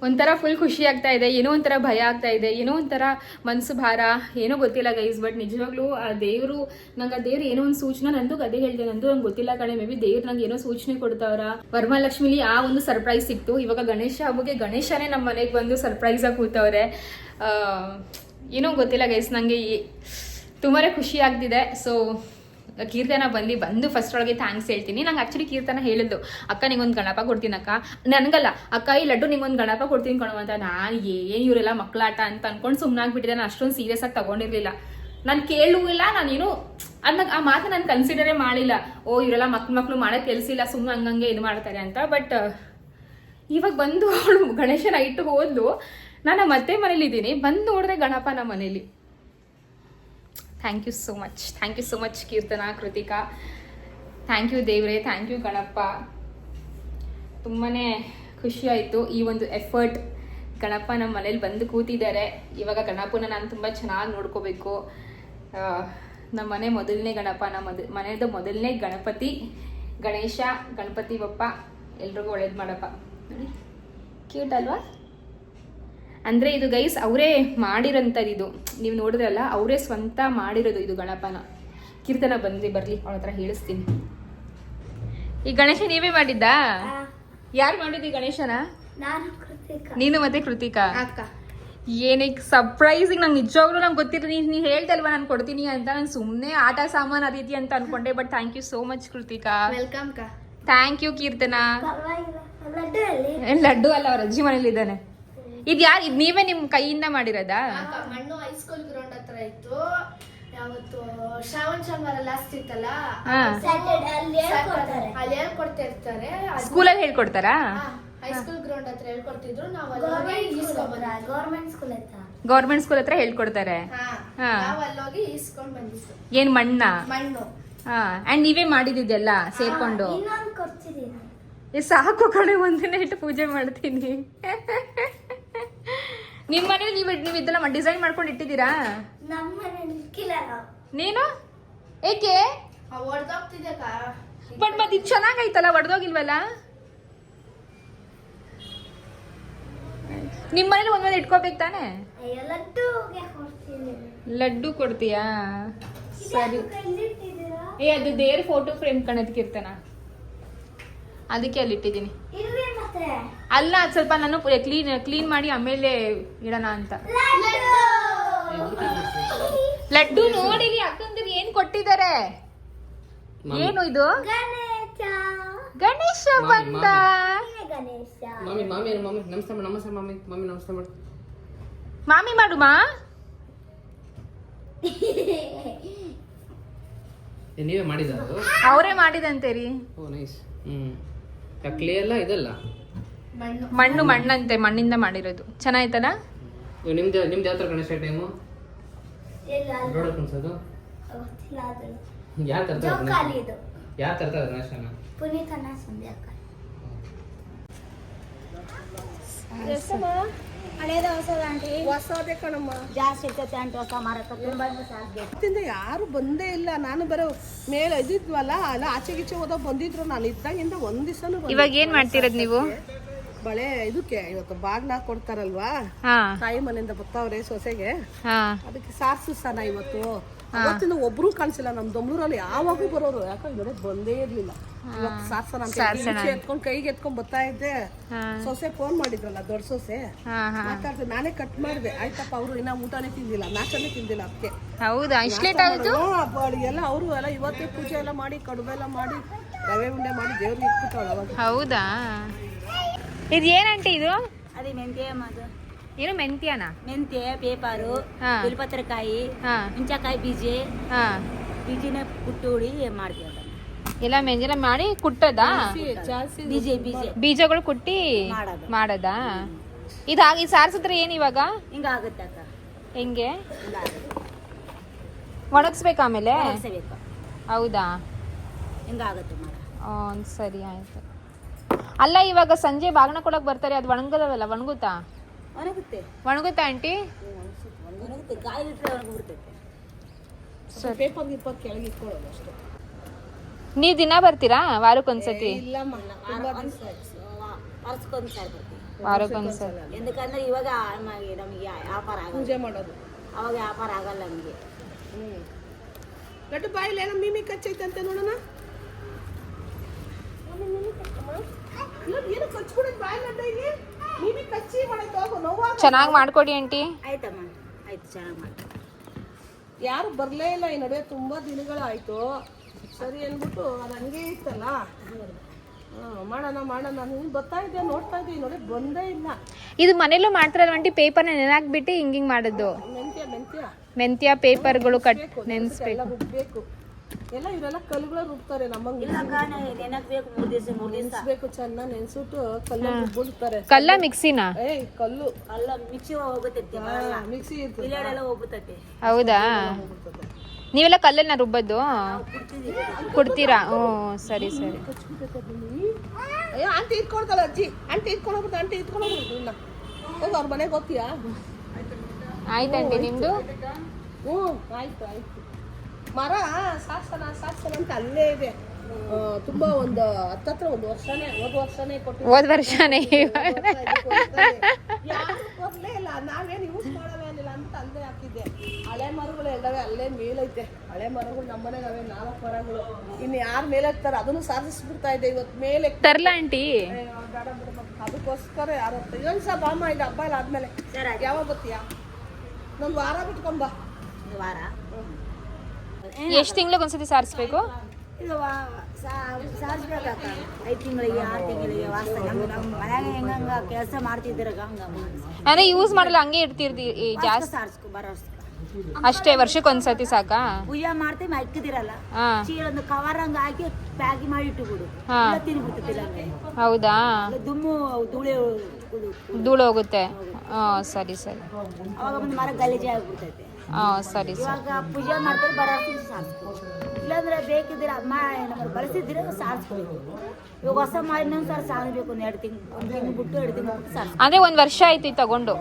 ಒಂಥರ ಫುಲ್ ಖುಷಿ ಆಗ್ತಾ ಇದೆ. ಏನೋ ಒಂಥರ ಭಯ ಆಗ್ತಾ ಇದೆ. ಏನೋ ಒಂಥರ ಮನಸ್ಸು ಭಾರ. ಏನೋ ಗೊತ್ತಿಲ್ಲ ಗೈಸ್ ಬಟ್ ನಿಜವಾಗ್ಲೂ ಆ ದೇವರು ನಂಗೆ ಆ ದೇವ್ರು ಏನೋ ಒಂದು ಸೂಚನೆ ನಂದು ಅದೇ ಹೇಳಿದೆ. ನಂದು ನಂಗೆ ಗೊತ್ತಿಲ್ಲ ಕಣೆ. ಮೇ ಬಿ ದೇವ್ರು ನಂಗೆ ಏನೋ ಸೂಚನೆ ಕೊಡ್ತಾವ್ರ. ವರಮಹಾಲಕ್ಷ್ಮಿಲಿ ಆ ಒಂದು ಸರ್ಪ್ರೈಸ್ ಸಿಕ್ತು. ಇವಾಗ ಗಣೇಶ ಹಬ್ಬಗೆ ಗಣೇಶನೇ ನಮ್ಮ ಮನೆಗೆ ಬಂದು ಸರ್ಪ್ರೈಸ್ ಆಗಿ ಕೂತವ್ರೆ. ಏನೋ ಗೊತ್ತಿಲ್ಲ ಗೈಸ್ ನನಗೆ ತುಂಬಾ ಖುಷಿ ಆಗ್ತಿದೆ. ಸೊ ಕೀರ್ತನ ಬಂದು ಬಂದು ಫಸ್ಟ್ ಒಳಗೆ ಥ್ಯಾಂಕ್ಸ್ ಹೇಳ್ತೀನಿ. ನಂಗೆ ಆಕ್ಚುಲಿ ಕೀರ್ತನ ಹೇಳಿದ್ದು, ಅಕ್ಕ, ನಿಂಗೊಂದು ಗಣಪ ಕೊಡ್ತೀನಿ ಅಕ್ಕ ನನಗಲ್ಲ, ಅಕ್ಕ, ಈ ಲಡ್ಡು ನಿಂಗೊಂದು ಗಣಪ ಕೊಡ್ತೀನಿ ಕಣವ ಅಂತ. ನಾನು ಏನು ಇವರೆಲ್ಲ ಮಕ್ಕಳಾಟ ಅಂತ ಅನ್ಕೊಂಡು ಸುಮ್ಮನಾಗ್ಬಿಟ್ಟಿದ್ದೆ ನಾನು ಅಷ್ಟೊಂದು ಸೀರಿಯಸ್ ಆಗಿ ತಗೊಂಡಿರ್ಲಿಲ್ಲ. ನಾನು ಕೇಳೂ ಇಲ್ಲ ನಾನೇನು ಅದನ್ನ ಆ ಮಾತು ನಾನು ಕನ್ಸಿಡರೇ ಮಾಡಿಲ್ಲ. ಓ, ಇವರೆಲ್ಲ ಮಕ್ಳು ಮಕ್ಕಳು ಮಾಡೋ ಕೆಲಸ ಇಲ್ಲ ಸುಮ್ಮನೆ ಹಂಗಂಗೆ ಇದು ಮಾಡ್ತಾರೆ ಅಂತ. ಬಟ್ ಇವಾಗ ಬಂದು ಅವಳು ಗಣೇಶನ ಇಟ್ಟು ಹೋದ್ಲು. ನಾನು ಮತ್ತೆ ಮನೇಲಿದ್ದೀನಿ. ಬಂದು ನೋಡಿದ್ರೆ ಗಣಪ ನಮ್ಮ ಮನೇಲಿ. Thank you so much thank you so much Keerthana Krithika thank you ದೇವ್ರೆ ಥ್ಯಾಂಕ್ ಯು ಗಣಪ್ಪ ತುಂಬಾ ಖುಷಿ ಆಯಿತು ಈ ಒಂದು ಎಫರ್ಟ್ ಗಣಪ ನಮ್ಮ ಮನೇಲಿ ಬಂದು ಕೂತಿದ್ದಾರೆ. ಇವಾಗ ಗಣಪನ ನಾನು ತುಂಬ ಚೆನ್ನಾಗಿ ನೋಡ್ಕೋಬೇಕು. ನಮ್ಮ ಮನೆ ಮೊದಲನೇ ಗಣಪ ನಮ್ಮ ಮದ ಮನೆಯದು ಮೊದಲನೇ ಗಣಪತಿ, ಗಣೇಶ ಗಣಪತಿ ಬಪ್ಪ ಎಲ್ರಿಗೂ ಒಳ್ಳೇದು ಮಾಡಪ್ಪ. ನೋಡಿ. ಕ್ಯೂಟ್ ಅಲ್ವಾ? ಅಂದ್ರೆ ಇದು ಗೈಸ್ ಅವರೇ ಮಾಡಿರೋಂಥದ್ದು ಇದು. ನೀವು ನೋಡಿದ್ರಲ್ಲ ಅವರೇ ಸ್ವಂತ ಮಾಡಿರೋದು ಇದು ಗಣಪನ. ಕೀರ್ತನ ಬಂದ್ರಿ ಬರಲಿ ಅವಳ ಹತ್ರ ಹೇಳಿಸ್ತೀನಿ. ಈ ಗಣೇಶ ನೀವೇ ಮಾಡಿದ್ದಾ? ಯಾರು ಮಾಡಿದ್ದು ಈ ಗಣೇಶನ? ನಾನು ಮತ್ತೆ ಕೃತಿಕಾ? ಅಕ್ಕ. ಏನಕ್ಕೆ ಸರ್ಪ್ರೈಸಿಂಗ್ ನಂಗೆ ನಿಜವಾಗ್ಲೂ ನಂಗೆ ಗೊತ್ತಿರ ನೀನು ನೀನು ಹೇಳ್ತಲ್ವಾ ನಾನು ಕೊಡ್ತೀನಿ ಅಂತ. ನಾನು ಸುಮ್ಮನೆ ಆಟ ಸಾಮಾನು ಅದಿತಿ ಅಂತ ಅನ್ಕೊಂಡೆ but thank you so much Krithika. Welcome ಕಾ ಥ್ಯಾಂಕ್ ಯು ಕೀರ್ತನಾ. ಪರವಾಗಿಲ್ಲ. ಲಡ್ಡು ಅಲ್ಲಿ? ಲಡ್ಡು ಅಲ್ಲ ಅವ್ರ ಅಜ್ಜಿ ಮನೇಲಿ ಇದ್ದಾನೆ ಇದು ಯಾರು ಇದು ನೀವೇ ನಿಮ್ಮ ಕೈಯಿಂದ ಮಾಡಿರೋದಾ? ಮಣ್ಣು ಹೈಸ್ಕೂಲ್ ಗ್ರೌಂಡ್ ಹತ್ರ ಇತ್ತು. ಯಾವತ್ತು ಶ್ರಾವಣ ಶನಿವಾರ ಲಾಸ್ಟ್ ಇತ್ತಲ್ಲ? ಹಾ. ಅಲ್ಲಿ ಅಲ್ಲಿ ಹೇಳ್ಕೊಡ್ತಾ ಇರ್ತಾರೆ. ಸ್ಕೂಲಲ್ಲಿ ಹೇಳ್ಕೊಡ್ತಾರಾ? ಹೈಸ್ಕೂಲ್ ಗ್ರೌಂಡ್ ಹತ್ರ ಹೇಳ್ಕೊಡ್ತಿದ್ರು. ನಾವು ಗೌರ್ಮೆಂಟ್ ಸ್ಕೂಲ್ ಹತ್ರ ಗೌರ್ಮೆಂಟ್ ಸ್ಕೂಲ್ ಹತ್ರ. ಹೇಳ್ಕೊಡ್ತಾರೆ. ಹಾ. ನಾವು ಅಲ್ಲೋಗಿ ಈಸ್ಕೊಂಡ್ ಬಂದಿದ್ದು ಏನ್ ಮಣ್ಣ? ಮಣ್ಣು. ಹಾ. ಅಂಡ್ ನೀವೇ ಮಾಡಿದಿದ್ದೆಲ್ಲ ಸೇರ್ಕೊಂಡು? ಇನ್ನೊಂದು ಕೊಡ್ತಿದ್ದೀನಿ ಏ, ಸಾಕು ಕಡೆ ಒಂದಿನ ಇಟ್ಟು ಪೂಜೆ ಮಾಡ್ತೀನಿ. ನಿಮ್ಮ ಮನೇಲಿ ನೀವು ನೀವು ಇದೆಲ್ಲ ಡಿಸೈನ್ ಮಾಡ್ಕೊಂಡು ಇಟ್ಟಿದ್ದೀರಾ? ನೀನು? ಏಕೆ? ಬಟ್ ಬಟ್ ಇದು ಚೆನ್ನಾಗೈತಲ್ಲ ಒಡೆದೋಗಿಲ್ವಲ್ಲ? ನಿಮ್ಮ ಮನೇಲಿ ಒಂದೊಂದು ಇಟ್ಕೋಬೇಕು ತಾನೆ? ಲಡ್ಡು ಕೊಡ್ತೀಯಾ? ಸರಿ. ಏ ಅದು ದೇವ್ರ ಫೋಟೋ ಫ್ರೇಮ್ ಕಣದಕ್ಕಿರ್ತಾನ ಅದಕ್ಕೆ ಅಲ್ಲಿ ಇಟ್ಟಿದ್ದೀನಿ ಅಲ್ಲ ಅದು ಸ್ವಲ್ಪ ನಾನು ಕ್ಲೀನ್ ಕ್ಲೀನ್ ಮಾಡಿ ಆಮೇಲೆ ಇಡೋಣ ಅಂತ. ಲಡ್ಡು ನೋಡಿರಿ ಅಕ್ಕಂದಿರು ಏನ್ ಕೊಟ್ಟಿದ್ದಾರೆ? ಏನು ಇದು? ಗಣೇಶ. ಬಂದ. ಗಣೇಶ. ಮಾಮಿ ಮಾಮಿ ಮಾಮಿ ನಮಸ್ತೆ ಮಾಡು ನಮಸ್ತೆ ಮಾಮಿ ಮಾಮಿ ನಮಸ್ತೆ ಮಾಡು ಮಾಮಿ ಮಾಡು ಮಾ ನೀವೇ ಮಾಡಿದ ಅವರೇ ಮಾಡಿದಂತೆ ರೀ ಓ ನೈಸ್. ಹ್ಮ್. ಕ್ಲೇ ಎಲ್ಲ ಇದಲ್ಲ. ಮಣ್ಣು. ಮಣ್ಣು ಮಣ್ಣಂತೆ ಮಣ್ಣಿಂದ ಮಾಡಿರೋದು. ಚೆನ್ನಾಯ್ತಲ್ಲ ನಿಮ್ದು ನಿಮ್ದು ಯಾವ ಥರ ಗಣೇಶ ಟೈಮು. ನೋಡಕ್ ಅನ್ಸೋದು? ಯಾರು ಗಣೇಶನ ಬಂದೇ ಇಲ್ಲ. ನಾನು ಬರೋ ಮೇಲೆ ಇದ್ದಿದ್ವಲ್ಲ ಅಲ್ಲ ಆಚೆ ಗೀಚೆ ಹೋದ ಬಂದಿದ್ರು. ನಾನು ಇದ್ದಾಗಿಂದ ಒಂದ್ ದಿವಸನೂ ಇವಾಗ ಏನ್ ಮಾಡ್ತಿರೋದ್ ನೀವು? ಬಳೆ ಇದಕ್ಕೆ ಇವತ್ತು ಬಾಗ್ನ ಕೊಡ್ತಾರಲ್ವಾ? ತಾಯಿ ಮನೆಯಿಂದ ಬರ್ತಾವ್ರೆ ಸೊಸೆಗೆ. ಅದಕ್ಕೆ ಸಾರ್ಸು ಸನ ಇವತ್ತು. ಅವತ್ತಿನ ಒಬ್ರು ಕಾಣಿಸಿಲ್ಲ ನಮ್ ದೊಮ್ಲೂರಲ್ಲಿ ಯಾವಾಗೂ ಬರೋರು. ಯಾಕಂದ್ರೆ ಬಂದೇ ಇರ್ಲಿಲ್ಲ. ಇವತ್ತು ಸಾರ್ಸನ ಅಂತ ಎತ್ಕೊಂಡ್ ಕೈಗೆ ಎತ್ಕೊಂಡ್ ಬರ್ತಾ ಇದ್ದೆ. ಸೊಸೆ ಫೋನ್ ಮಾಡಿದ್ರಲ್ಲ ದೊಡ್ಡ ಸೊಸೆ? ಮಾತಾಡ್ದೆ ನಾನೇ ಕಟ್ ಮಾಡಿದೆ. ಆಯ್ತಪ್ಪ ಅವರು ಇನ್ನ ಊಟನೇ ತಿಂದಿಲ್ಲ ನಾಷ್ಟನೇ ತಿಂದಿಲ್ಲ ಅದಕ್ಕೆ ಹೌದಾ? ಇಷ್ಟ ಲೇಟ್ ಆಯ್ತು ಎಲ್ಲ ಅವರು ಎಲ್ಲ ಇವತ್ತೇ ಪೂಜೆ ಎಲ್ಲ ಮಾಡಿ ಕಡುಬೆಲ್ಲ ಎಲ್ಲ ಮಾಡಿ ರವೆ ಉಂಡೆ ಮಾಡಿ ದೇವ್ರಿಗೆ ಇಟ್ಬಿಟ್ಟವಳು ಹೌದಾ? ಇದು ಏನಂಟಿ ಇದು? ಅದೇ ಮೆಂತ್ಯ మాదు ಏನು ಮೆಂತ್ಯನ? ಮೆಂತ್ಯ ಪೇಪರು ಹಾ. ಬಿಲ್ಪತ್ರಕಾಯಿ ಹಾ. ಬೀಜ ಬೀಜನ ಬೀಜನ ಕುಟ್ಟೋಡಿ ಮಾಡ್ತೀವಿ ಎಲ್ಲ ಮೆಂಜಲ ಮಾಡಿ ಕುಟ್ಟದಾ? ಬೀಜ ಬೀಜ. ಬೀಜಗಳು ಕುಟ್ಟಿ ಮಾಡೋದು. ಮಾಡದಾ? ಇದಾಗಿ ಇದು ಏನು ಇವಾಗ? ಹಿಂಗಾಗುತ್ತೆ ಅಕ್ಕ. ಹೆಂಗೆ? ಒಣಗಿಸ್ಬೇಕು ಆಮೇಲೆ? ಹೌದಾ? ಹಿಂಗಾಗುತ್ತೆ ಮರ ಸರಿ ಆಯ್ತು. ಅಲ್ಲ ಇವಾಗ ಸಂಜೆ ಬಾಗಣಕೊಳಕ್ ಬರ್ತಾರೆ ಅದು ಒಣಗದವಲ್ಲ ಒಣಗುತ್ತಾ? ಒಣಗುತ್ತೆ. ಒಣಗುತ್ತಾ ಆಂಟಿ? ಒಣಗುತ್ತೆ ಗಾಳಿ ಒಣಗ್ಬಿಡ್ತೈತೆ ಸರಿ. ಪೇಪರ್ ಇಪ್ಪತ್ತು ಕೆಳಗೆ ಇಟ್ಕೊಳ್ಳೋದು ಅಷ್ಟೇ. ನೀವು ದಿನ ಬರ್ತೀರಾ ವಾರಕ್ಕೊಂದ್ಸತಿ? ವಾರಕ್ಕೊಂದ್ಸಲ ఎందుకంటే ಇವಾಗ ನಮಗೆ ನಮಗೆ ವ್ಯಾಪಾರ ಆಗಲ್ಲ. ಪೂಜೆ ಮಾಡೋದು. ಅವಾಗ ವ್ಯಾಪಾರ ಆಗಲ್ಲ ನಮಗೆ. ಲಡ್ಡು ಬಾಯಿಲಿ ಏನೋ ಮೀಮಿ ಕಚ್ಚೈತೆ ಅಂತ ನೋಡೋಣ? ಏನು ಕಚ್ಬಿಡೋದು ಬಾಯಿ ಲಡ್ಡು ಇಲ್ಲಿ? ಮೀಮಿ ಕಚ್ಚಿ ಮಾಡೈತೆ ಹೋಗು ನೋವಾಗ ಚೆನ್ನಾಗಿ ಮಾಡ್ಕೊಡಿ ಆಂಟಿ. ಆಯ್ತಮ್ಮ ಆಯ್ತು ಚೆನ್ನಾಗಿ ಮಾಡಿ. ಯಾರು ಬರಲೇ ಇಲ್ಲ ಈ ನಡುವೆ ತುಂಬಾ ದಿನಗಳಾಯ್ತು. ಸರಿ ಅಂದ್ಬಿಟ್ಟು ಅದು ಹಂಗೆ ಇತ್ತಲ್ಲ? ಮಾಡೋಣ ಮಾಡೋಣ. ನಾನು ಬರ್ತಾ ಇದ್ದೆ ನೋಡ್ತಾ ಇದ್ದೆ ನೋಡಿ ಬಂದೇ ಇಲ್ಲ. ಇದು ಮನೇಲೂ ಮಾಡ್ತಾರಲ್ಲ ಆಂಟಿ? ಪೇಪರ್ನ ನೆನಾಕ್ಬಿಟ್ಟು ಹಿಂಗ್ ಹಿಂಗ್ ಮಾಡೋದು. ಮೆಂತ್ಯ ಮೆಂತ್ಯ. ಮೆಂತ್ಯ ಪೇಪರ್ಗಳು ಕಟ್ ನೆನ್ಸ್ಬೇಕು ರುಬ್ಬೇಕು ಎಲ್ಲ ಇವರೆಲ್ಲ ಕಲ್ಲುಗಳ ರುಬ್ತಾರೆ ನಮ್ಮಂಗೆ. ಇಲ್ಲ ಅಕ್ಕ ನೆನಕ್ ಬೇಕು ಮೂರು ದಿವಸ ಮೂರು ದಿವಸ. ನೆನ್ಸ್ಬೇಕು ಚೆನ್ನಾಗಿ ನೆನ್ಸ್ಬಿಟ್ಟು ಕಲ್ಲ ರುಬ್ಬಿಡ್ತಾರೆ ಕಲ್ಲ ಮಿಕ್ಸಿನ? ಏ ಕಲ್ಲು. ಅಲ್ಲ ಮಿಕ್ಸಿ ಹೋಗುತ್ತೈತಿ ಮಿಕ್ಸಿ ಇರ್ತದೆ ಬಿಲ್ಲಾಡೆಲ್ಲ ಹೋಗ್ಬಿಡ್ತೈತಿ ಹೌದಾ? ನೀವೆಲ್ಲ ಕಲ್ಲನ್ನ ರುಬ್ಬದ್ದು ಕೊಡ್ತೀರಾ? ಓ ಸರಿ ಸರಿ. ಅಯ್ಯೋ ಆಂಟಿ ಇಟ್ಕೊಳ್ತಾಳ ಅಜ್ಜಿ. ಆಂಟಿ ಇಟ್ಕೊಂಡು ಹೋಗ್ಬಿಟ್ಟು ಆಂಟಿ ಇಟ್ಕೊಂಡು ಹೋಗ್ಬಿಟ್ಟು ಇಲ್ಲ. ಹೋಗಿ ಅವ್ರ ಮನೆಗೆ ಹೋಗ್ತೀಯಾ? ಆಯ್ತಂಟಿ ನಿಮ್ದು? ಹ್ಞೂ ಆಯ್ತು ಆಯ್ತು. ಮರ ಶಾಸನ ಶಾಸನ ಅಂತ ಅಲ್ಲೇ ಇದೆ. ತುಂಬಾ ಒಂದು ಹತ್ತತ್ರ ಒಂದು ವರ್ಷನೇ ಹೋದ ವರ್ಷನೇ ಕೊಟ್ಟು ಒಂದ್ ವರ್ಷನೇ ಯಾರು ಬರ್ಲೇ ಇಲ್ಲ. ನಾವೇನು ಯೂಸ್ ಮಾಡವೇನಿಲ್ಲ ಅಂತ ಅಲ್ಲೇ ಹಾಕಿದ್ದೆ. ಹಳೆ ಮರಗಳು ಎಲ್ಲವೇ ಅಲ್ಲೇ ಮೇಲೈತೆ. ಹಳೆ ಮರಗಳು ನಮ್ಮನೆ ನಾವೇ ನಾಲ್ಕು ಮರಗಳು. ಇನ್ನು ಯಾರು ಮೇಲೆ ಹಾಕ್ತಾರೆ? ಅದನ್ನು ಸಾಧಿಸ್ಬಿಡ್ತಾ ಇದೆ ಇವತ್ತು ಮೇಲೆ. ತರ್ಲ ಆಂಟಿ. ಅದಕ್ಕೋಸ್ಕರ ಯಾರು ಇನ್ನೊಂದ್ ಸಹ ಬಾಮ ಇದೆ ಹಬ್ಬ ಇಲ್ಲ ಆದ್ಮೇಲೆ. ಯಾವಾಗ ಬರ್ತೀಯಾ ನಮ್ಗೆ ವಾರ ಬಿಟ್ಕೊಂಬ ಒಂದು ವಾರ? ಎಷ್ಟ್ ತಿಂಗ್ಳಿಗೆ ಒಂದ್ಸತಿ ಸಾರಿಸ್ಬೇಕು? ಇದು ಸಾರಿಸ್ಬೇಕಕ್ಕ ಐದು ತಿಂಗಳಿಗೆ ಆರು ತಿಂಗಳಿಗೆ ವಾಸ ನಮ್ಮ ನಮ್ಮ ಮನ್ಯಾಗ ಹೆಂಗಂಗ ಕೆಲಸ ಮಾಡ್ತಿದ್ರಾಗ ಹಂಗ ಅಂದ್ರೆ ಯೂಸ್ ಮಾಡಲ್ಲ ಹಂಗೆ ಇಡ್ತಿರ್ದಿ ಈ ಜಾಸ್ತಿ? ಸಾರಿಸ್ಕೊ ಬರೋ ಅಷ್ಟೇ ವರ್ಷಕ್ಕೆ ಒಂದ್ಸತಿ ಸಾಕಾ? ಪೂಜೆ ಮಾಡ್ತೀವಿ ಇಕ್ಕಿದಿರಲ್ಲ ಹಾ. ಚೀಲ ಒಂದು ಕವರ್ ಹಂಗ ಹಾಕಿ ಪ್ಯಾಕ್ ಮಾಡಿ ಇಟ್ಟುಬಿಡು. ತಿನ್ಬಿಡ್ತಿಲ್ಲ ಹೌದಾ? ದುಮ್ಮು ಧೂಳೆ ಧೂಳು ಹೋಗುತ್ತೆ. ಹಾ ಸರಿ ಸರಿ. ಅವಾಗ ಒಂದು ಮರ ಗಲೀಜೆ ಆಗ್ಬಿಡ್ತೈತೆ. ಹಾ ಸರಿ ಸರ್. ಇವಾಗ ಪೂಜೆ ಮಾಡ್ತಾರೆ ಬರೋ ಅಷ್ಟು ಸಾರಿಸ್ಕೊ ಇಲ್ಲಾಂದ್ರೆ ಬೇಕಿದ್ರೆ ಅಮ್ಮ ನಮ್ಮನ್ನು ಬಳಸಿದ್ರೆ ಸಾರಿಸ್ಕೋಬೇಕು ಇವಾಗ ಹೊಸ ಮಾಡಿ ಇನ್ನೊಂದು ಸಲ ಸಾರಿಸ್ಬೇಕು ಒಂದು ಎರಡು ತಿಂಗಳು ಒಂದು ತಿಂಗಳು ಬಿಟ್ಟು ಎರಡು ತಿಂಗಳು ಬಿಟ್ಟು ಸಾರಿಸ್ಬೇಕು ಒಂದು ಒಂದ್ ವರ್ಷ ಆಯ್ತು ಇದು ತಗೊಂಡು.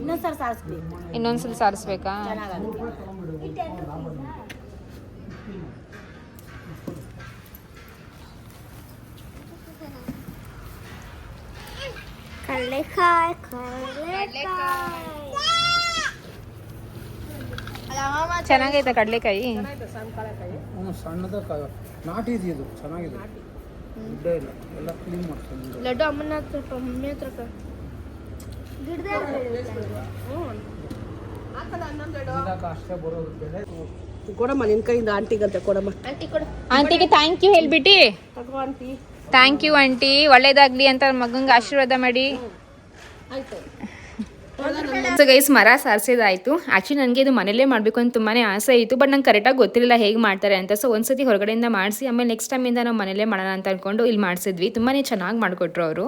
ಇನ್ನೊಂದು ಸಲ ಸಾರಿಸ್ಬೇಕು ಇನ್ನೊಂದ್ಸಲ ಸಾರಿಸ್ಬೇಕಾ? ಚೆನ್ನಾಗಾಗುತ್ತೆ ಕಡಲೆಕಾಯಿ ಕಡಲೆಕಾಯಿ. ಚೆನ್ನಾಗೈತೆ ಕಡಲೆಕಾಯಿ? ಹ್ಞೂ ಸಣ್ಣದ ನಾಟಿ ಇದೆ ಇದು ಚೆನ್ನಾಗಿದೆ. ಗಿಡ್ಡ ಇಲ್ಲ. ಎಲ್ಲ ಕ್ಲೀನ್ ಮಾಡ್ಕೊಂಡು ಲಡ್ಡು ಅಮ್ಮನ ಹತ್ರ ಮಮ್ಮಿ ಹತ್ರ ಅಷ್ಟೇ ಬರೋದು ಕೊಡಮ್ಮ ನಿನ್ ಕೈಯಿಂದ ಆಂಟಿಗಂತೆ ಕೊಡಮ್ಮ. ಆಂಟಿ ಕೊಡು. ಆಂಟಿಗೆ ಥ್ಯಾಂಕ್ ಯು ಹೇಳ್ಬಿಟ್ಟು. Thank you aunty. ಒಳ್ಳೇದಾಗ್ಲಿ ಅಂತ ಮಗಂಗೆ ಆಶೀರ್ವಾದ ಮಾಡಿ. ಆಯ್ತು. ಸೊ ಗೈಸ್ ಮರ ಸಾರಿಸಿದಾಯಿತು. ಆ್ಯಕ್ಚುಲಿ ನನಗೆ ಇದು ಮನೇಲೇ ಮಾಡಬೇಕು ಅಂತ ತುಂಬಾ ಆಸೆ ಇತ್ತು ಬಟ್ ನಂಗೆ ಕರೆಕ್ಟಾಗಿ ಗೊತ್ತಿರಲಿಲ್ಲ ಹೇಗೆ ಮಾಡ್ತಾರೆ ಅಂತ. ಸೊ ಒಂದ್ಸತಿ ಹೊರಗಡೆಯಿಂದ ಮಾಡಿಸಿ, ಆಮೇಲೆ ನೆಕ್ಸ್ಟ್ ಟೈಮಿಂದ ನಾವು ಮನೇಲೇ ಮಾಡೋಣ ಅಂತ ಅಂದ್ಕೊಂಡು ಇಲ್ಲಿ ಮಾಡಿಸಿದ್ವಿ. ತುಂಬಾ ಚೆನ್ನಾಗಿ ಮಾಡಿಕೊಟ್ರು ಅವರು.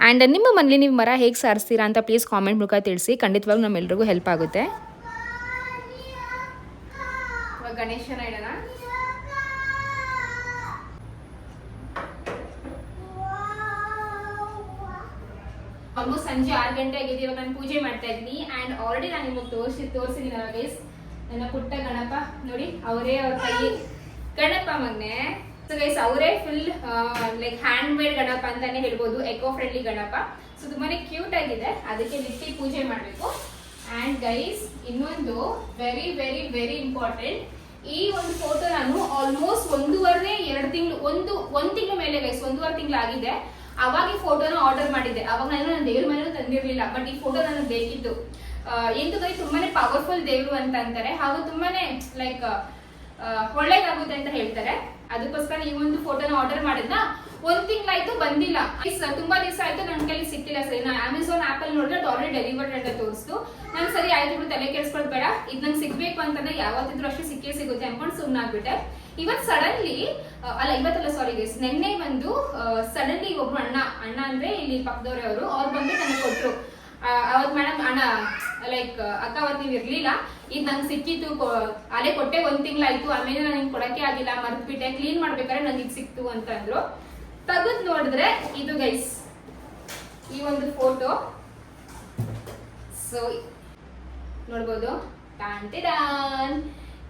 ಆ್ಯಂಡ್ ನಿಮ್ಮ ಮನೇಲಿ ನೀವು ಮರ ಹೇಗೆ ಸಾರಿಸ್ತೀರಾ ಅಂತ ಪ್ಲೀಸ್ ಕಾಮೆಂಟ್ ಮೂಲಕ ತಿಳಿಸಿ. ಖಂಡಿತವಾಗ್ಲೂ ನಮ್ಮೆಲ್ರಿಗೂ ಹೆಲ್ಪ್ ಆಗುತ್ತೆ. ಗಣೇಶನ ಇಡೋಣ? ಆಲ್ಮೋಸ್ಟ್ ಸಂಜೆ ಆರು ಗಂಟೆ ಆಗಿದೆ ಇವಾಗ ನಾನು ಪೂಜೆ ಮಾಡ್ತಾ ಇದ್ದೀನಿ. ಆ್ಯಂಡ್ ಆಲ್ರೆಡಿ ನಾನು ನಿಮಗೆ ತೋರಿಸಿ ತೋರಿಸಿದ್ದೀನಲ್ಲ ಗೈಸ್ ನನ್ನ ಪುಟ್ಟ ಗಣಪ, ನೋಡಿ, ಅವರೇ ಅವ್ರ ಕೈ ಗಣಪ ಮಗ್ನೆ. ಸೊ ಗೈಸ್ ಅವರೇ full like hand made Ganapa ಅಂತಾನೆ ಹೇಳ್ಬೋದು ಎಕೋ ಫ್ರೆಂಡ್ಲಿ ಗಣಪ. ಸೊ ತುಂಬಾ ಕ್ಯೂಟ್ ಆಗಿದೆ. ಅದಕ್ಕೆ ನಿತ್ಯ ಪೂಜೆ ಮಾಡಬೇಕು. ಆ್ಯಂಡ್ ಗೈಸ್ ಇನ್ನೊಂದು ವೆರಿ ವೆರಿ ವೆರಿ ಇಂಪಾರ್ಟೆಂಟ್ ಈ ಒಂದು ಫೋಟೋ ನಾನು ಆಲ್ಮೋಸ್ಟ್ ಒಂದೂವರೆ, ಎರಡು ತಿಂಗಳು ಒಂದು ಒಂದು ತಿಂಗಳ ಮೇಲೆ ಗೈಸ್ ಒಂದೂವರೆ ತಿಂಗಳಾಗಿದೆ ಅವಾಗ ಈ ಫೋಟೋನ ಆರ್ಡರ್ ಮಾಡಿದ್ದೆ. ಅವಾಗ ನಾನು ನನ್ನ ದೇವ್ರ ಮನೇಲಿ ತಂದಿರಲಿಲ್ಲ ಬಟ್ ಈ ಫೋಟೋ ನನಗೆ ಬೇಕಿತ್ತು. ಎಂದು ಕೈ ತುಂಬಾನೇ ಪವರ್ಫುಲ್ ದೇವ್ರು ಅಂತ ಅಂತಾರೆ. ಹಾಗೂ ತುಂಬಾನೇ ಲೈಕ್ ಒಳ್ಳೇದಾಗುತ್ತೆ ಅಂತ ಹೇಳ್ತಾರೆ. ಅದಕ್ಕೋಸ್ಕರ ಈ ಒಂದು ಫೋಟೋನ ಆರ್ಡರ್ ಮಾಡಿದ್ನ. ಒಂದ್ ತಿಂಗಳಾಯ್ತು ಬಂದಿಲ್ಲ. ಸರ್ ತುಂಬಾ ದಿವಸ ಆಯ್ತು ನನ್ನ ಕೈಲಿ ಸಿಕ್ಕಿಲ್ಲ ಸರಿ. ನಾನು ಅಮೆಝಾನ್ ಆಪ್ ಅಲ್ಲಿ ನೋಡಿದ್ರೆ ಆಲ್ರೆಡಿ ಡೆಲಿವರ್ಡ್ ಅಂತ ತೋರಿಸ್ತು. ನಾನು ಸರಿ ಆಯ್ತು ಬಿಟ್ಟು ತಲೆ ಕೆಡ್ಸ್ಕೊಳ್ ಬೇಡ. ಇದು ನಂಗೆ ಸಿಗ್ಬೇಕು ಅಂತಂದ್ರೆ ಯಾವತ್ತಿದ್ರು ಅಷ್ಟೇ ಸಿಕ್ಕೇ ಸಿಗುತ್ತೆ ಅನ್ಕೊಂಡು ಸುಮ್ಮನಾಗ್ಬಿಟ್ಟೆ ಇವತ್ ಸಡನ್ಲಿ ಅಲ್ಲ, ಇವತ್ತಲ್ಲ ಸಾರಿ ಗೈಸ್ ನಿನ್ನೆ ಬಂದು ಸಡನ್ಲಿ ಒಬ್ರು ಅಣ್ಣ ಅಣ್ಣ ಅಂದ್ರೆ ಇಲ್ಲಿ ಪಕ್ಕದವ್ರೆ ಅವರು, ಅವ್ರು ಬಂದು ನನಗೆ ಕೊಟ್ರು. ಅವತ್ ಮೇಡಮ್ ಅಣ್ಣ ಲೈಕ್ ಅಕ್ಕ ಅವತ್ ನೀವ್ ಇರ್ಲಿಲ್ಲ. ಇದು ನಂಗೆ ಸಿಕ್ಕಿತ್ತು ಅಲ್ಲೇ ಕೊಟ್ಟೆ ಒಂದ್ ತಿಂಗಳಾಯ್ತು. ಆಮೇಲೆ ನಾನು ಕೊಡಕ್ಕೆ ಆಗಿಲ್ಲ, ಮರ್ತ್ಬಿಟ್ಟೆ. ಕ್ಲೀನ್ ಮಾಡ್ಬೇಕಾದ್ರೆ ನಂಗೆ ಸಿಕ್ತು ಅಂತ ಅಂದ್ರು. ತೆಗೆದ್ ನೋಡಿದ್ರೆ ಇದು ಗೈಸ್ ಈ ಒಂದು ಫೋಟೋ ಸೊ ನೋಡ್ಬೋದು? ಟಾನ್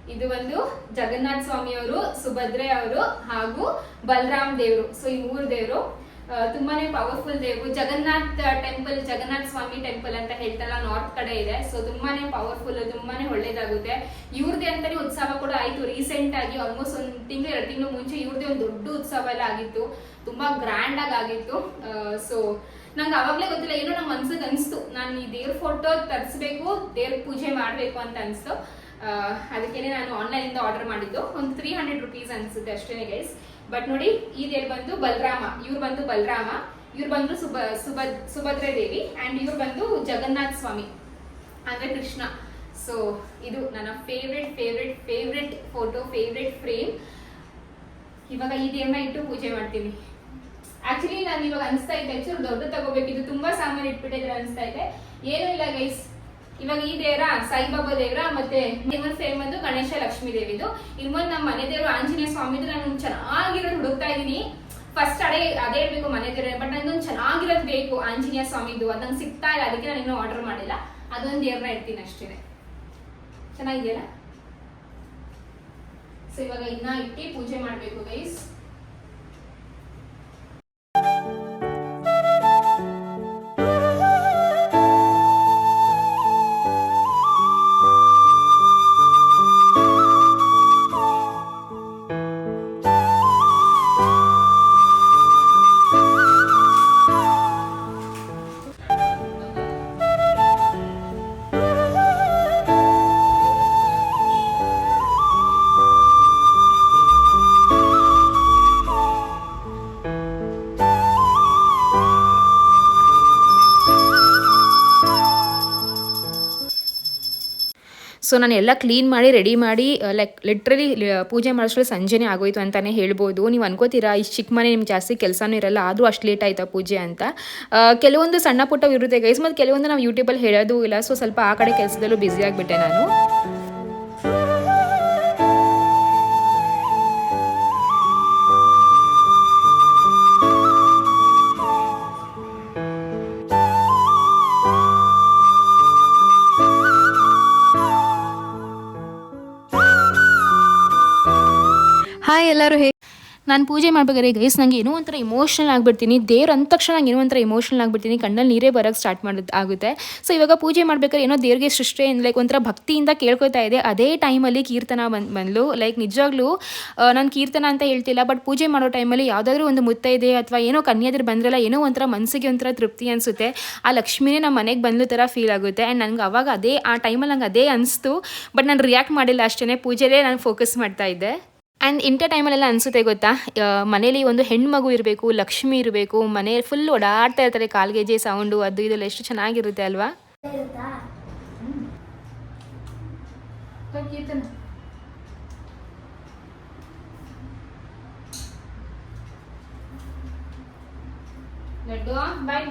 ಇದು ಒಂದು ಜಗನ್ನಾಥ ಸ್ವಾಮಿ ಅವರು ಸುಭದ್ರೆ ಅವರು ಹಾಗೂ ಬಲರಾಮ್ ದೇವರು. ಸೊ ಈ ಮೂರು ದೇವರು. ತುಂಬಾನೇ ಪವರ್ಫುಲ್ ದೇವರು ಜಗನ್ನಾಥ್ ಟೆಂಪಲ್ ಜಗನ್ನಾಥ ಸ್ವಾಮಿ ಟೆಂಪಲ್ ಅಂತ ಹೇಳ್ತಾರಲ್ಲ ನಾರ್ತ್ ಕಡೆ ಇದೆ. ಸೊ ತುಂಬಾನೇ ಪವರ್ಫುಲ್ ತುಂಬಾನೇ ಒಳ್ಳೇದಾಗುತ್ತೆ. ಇವ್ರದೇ ಅಂತಾನೆ ಉತ್ಸವ ಕೂಡ ಆಯ್ತು. ರೀಸೆಂಟ್ ಆಗಿ ಆಲ್ಮೋಸ್ಟ್ ಒಂದ್ ತಿಂಗಳು, ಎರಡು ತಿಂಗಳು ಮುಂಚೆ ಇವ್ರದೇ ಒಂದು ದೊಡ್ಡ ಉತ್ಸವ ಎಲ್ಲ ಆಗಿತ್ತು. ತುಂಬಾ ಗ್ರ್ಯಾಂಡ್ ಆಗಿ ಆಗಿತ್ತು. ಸೊ ನಂಗೆ ಅವಾಗ್ಲೇ ಗೊತ್ತಿಲ್ಲ. ಏನೋ ನಮ್ಮ ಮನ್ಸಿಗೆ ಅನಿಸ್ತು. ನಾನು ಈ ದೇವ್ರ ಫೋಟೋ ತರಿಸ್ಬೇಕು, ದೇವ್ರ ಪೂಜೆ ಮಾಡಬೇಕು ಅಂತ ಅನಿಸ್ತು. ಅದಕ್ಕೇನೆ ನಾನು ಆನ್ಲೈನ್ ಇಂದ ಆರ್ಡರ್ ಮಾಡಿದ್ದು. ಒಂದು ತ್ರೀ ಹಂಡ್ರೆಡ್ ರುಪೀಸ್ ಅನಿಸುತ್ತೆ ಅಷ್ಟೇನೆ ಗೈಸ್ ಬಟ್ ನೋಡಿ ದೇವ್ರು ಬಂದು ಬಲರಾಮ, ಇವ್ರು ಬಂದು ಬಲರಾಮ, ಇವ್ರು ಬಂದು ಸುಭ ಸುಭದ್ ಸುಭದ್ರೆ ದೇವಿ ಅಂಡ್ ಇವ್ರು ಬಂದು ಜಗನ್ನಾಥ ಸ್ವಾಮಿ, ಅಂದ್ರೆ ಕೃಷ್ಣ. ಸೊ ಇದು ನನ್ನ favourite favourite favourite photo favourite frame ಇವಾಗ ಈ ದೇವ್ರನ್ನ ಇಟ್ಟು ಪೂಜೆ ಮಾಡ್ತೀನಿ. ಆಕ್ಚುಲಿ ನಾನು ಇವಾಗ ಅನಿಸ್ತಾ ಇದ್ದೆ, ಚೂರು ದೊಡ್ಡ ತಗೋಬೇಕಿದ್ದು ತುಂಬಾ ಸಾಮಾನು ಇಟ್ಬಿಟ್ಟಿದ್ರೆ ಅನಿಸ್ತಾ ಇದೆ ಏನೂ ಇಲ್ಲ ಗೈಸ್ ಇವಾಗ ಈ ದೇವರ, ಸಾಯಿಬಾಬಾ ದೇವರ ಮತ್ತೆ ಇನ್ನೊಂದು ಸೇಮ್ ಬಂದು ಗಣೇಶ ಲಕ್ಷ್ಮೀ ದೇವಿದು ಇನ್ನೊಂದು ನಮ್ಮ ಮನೆ ದೇವರು ಆಂಜನೇಯ ಸ್ವಾಮಿದು ನಾನು ಚೆನ್ನಾಗಿರೋದು ಹುಡುಕ್ತಾ ಇದೀನಿ. ಫಸ್ಟ್ ಅದೇ ಅದೇ ಹೇಳ್ಬೇಕು ಮನೆ ದೇವ್ರ ಬಟ್ ನಂಗೊಂದು ಚೆನ್ನಾಗಿರೋದು ಬೇಕು ಆಂಜನೇಯ ಸ್ವಾಮಿದು. ಅದು ನಂಗೆ ಸಿಗ್ತಾ ಇಲ್ಲ, ಅದಕ್ಕೆ ನಾನು ಇನ್ನೂ ಆರ್ಡರ್ ಮಾಡಿಲ್ಲ. ಅದೊಂದು ದೇವ್ರನ್ನ ಇರ್ತೀನಿ ಅಷ್ಟೇ ಚೆನ್ನಾಗಿದೆಯಲ್ಲ? ಸೊ ಇವಾಗ ಇನ್ನ ಇಟ್ಟು ಪೂಜೆ ಮಾಡಬೇಕು ಗೈಸ್ ಸೊ ನಾನು ಎಲ್ಲ ಕ್ಲೀನ್ ಮಾಡಿ ರೆಡಿ ಮಾಡಿ ಲೈಕ್ ಲಿಟ್ರಲಿ ಪೂಜೆ ಮಾಡಿದ್ರೆ ಸಂಜೆನೇ ಆಗೋಯ್ತು ಅಂತಲೇ ಹೇಳ್ಬೋದು. ನೀವು ಅನ್ಕೋತೀರಾ, ಇಷ್ಟು ಚಿಕ್ಕ ಮನೆ ನಿಮ್ಗೆ ಜಾಸ್ತಿ ಕೆಲಸನೂ ಇರಲ್ಲ, ಆದರೂ ಅಷ್ಟು ಲೇಟ್ ಆಯ್ತಾ ಪೂಜೆ ಅಂತ? ಕೆಲವೊಂದು ಸಣ್ಣ ಪುಟ್ಟ ವಿರುದ್ಧ ಗೈಸ್ ಮತ್ತು ಕೆಲವೊಂದು ನಾವು ಯೂಟ್ಯೂಬಲ್ಲಿ ಹೇಳೋದು ಇಲ್ಲ ಸೊ ಸ್ವಲ್ಪ ಆ ಕಡೆ ಕೆಲಸದಲ್ಲೂ ಬ್ಯುಸಿ ಆಗಿಬಿಟ್ಟೆ ನಾನು. ನಾನು ಪೂಜೆ ಮಾಡ್ಬೇಕಾದ್ರೆ ಗೈಸ್ ನನಗೆ ಏನೋ ಒಂಥರ ಇಮೋಷನಲ್ ಆಗಿಬಿಡ್ತೀನಿ. ದೇವ್ರ ಅಂದ ತಕ್ಷಣ ನಂಗೆ ಏನೋ ಒಂಥರ ಇಮೋಷನಲ್ ಆಗಿಬಿಡ್ತೀನಿ. ಕಣ್ಣಲ್ಲಿ ನೀರೇ ಬರೋಕ್ಕೆ ಸ್ಟಾರ್ಟ್ ಮಾಡೋದು ಆಗುತ್ತೆ. ಸೊ ಇವಾಗ ಪೂಜೆ ಮಾಡ್ಬೇಕಾದ್ರೆ ಏನೋ ದೇವ್ರಿಗೆ ಸೃಷ್ಟಿ ಲೈಕ್ ಒಂಥರ ಭಕ್ತಿಯಿಂದ ಕೇಳ್ಕೊತಾ ಇದೆ. ಅದೇ ಟೈಮಲ್ಲಿ ಕೀರ್ತನ ಬಂದು, ಬಂದ್ಲು. ಲೈಕ್ ನಿಜವಾಗ್ಲೂ ನಾನು ಕೀರ್ತನ ಅಂತ ಹೇಳ್ತಿಲ್ಲ ಬಟ್ ಪೂಜೆ ಮಾಡೋ ಟೈಮಲ್ಲಿ ಯಾವುದಾದ್ರೂ ಒಂದು ಮುತ್ತ ಇದೆ ಅಥವಾ ಏನೋ ಕನ್ಯಾದ್ರು ಬಂದ್ರಲ್ಲ, ಏನೋ ಒಂಥರ ಮನಸ್ಸಿಗೆ ಒಂಥರ ತೃಪ್ತಿ ಅನಿಸುತ್ತೆ. ಆ ಲಕ್ಷ್ಮಿನೇ ನಮ್ಮ ಮನೆಗೆ ಬಂದ್ಲು ಥರ ಫೀಲ್ ಆಗುತ್ತೆ. ಆ್ಯಂಡ್ ನನಗೆ ಅವಾಗ ಅದೇ, ಆ ಟೈಮಲ್ಲಿ ನಂಗೆ ಅದೇ ಅನಿಸ್ತು ಬಟ್ ನಾನು ರಿಯಾಕ್ಟ್ ಮಾಡಿಲ್ಲ ಅಷ್ಟೇ ಪೂಜೆಲೇ ನಾನು ಫೋಕಸ್ ಮಾಡ್ತಾ ಇದ್ದೆ. ಆ್ಯಂಡ್ ಇಂಥ ಟೈಮಲ್ಲೆಲ್ಲ ಅನಿಸುತ್ತೆ ಗೊತ್ತಾ? ಮನೇಲಿ ಒಂದು ಹೆಣ್ಮಗು ಇರಬೇಕು, ಲಕ್ಷ್ಮಿ ಇರಬೇಕು, ಮನೆ ಫುಲ್ ಓಡಾಡ್ತಾ ಇರ್ತಾರೆ ಕಾಲ್ಗೆಜೆ ಸೌಂಡು ಅದು ಇದೆಲ್ಲ ಎಷ್ಟು ಚೆನ್ನಾಗಿರುತ್ತೆ ಅಲ್ವಾ? ಬಾಯ್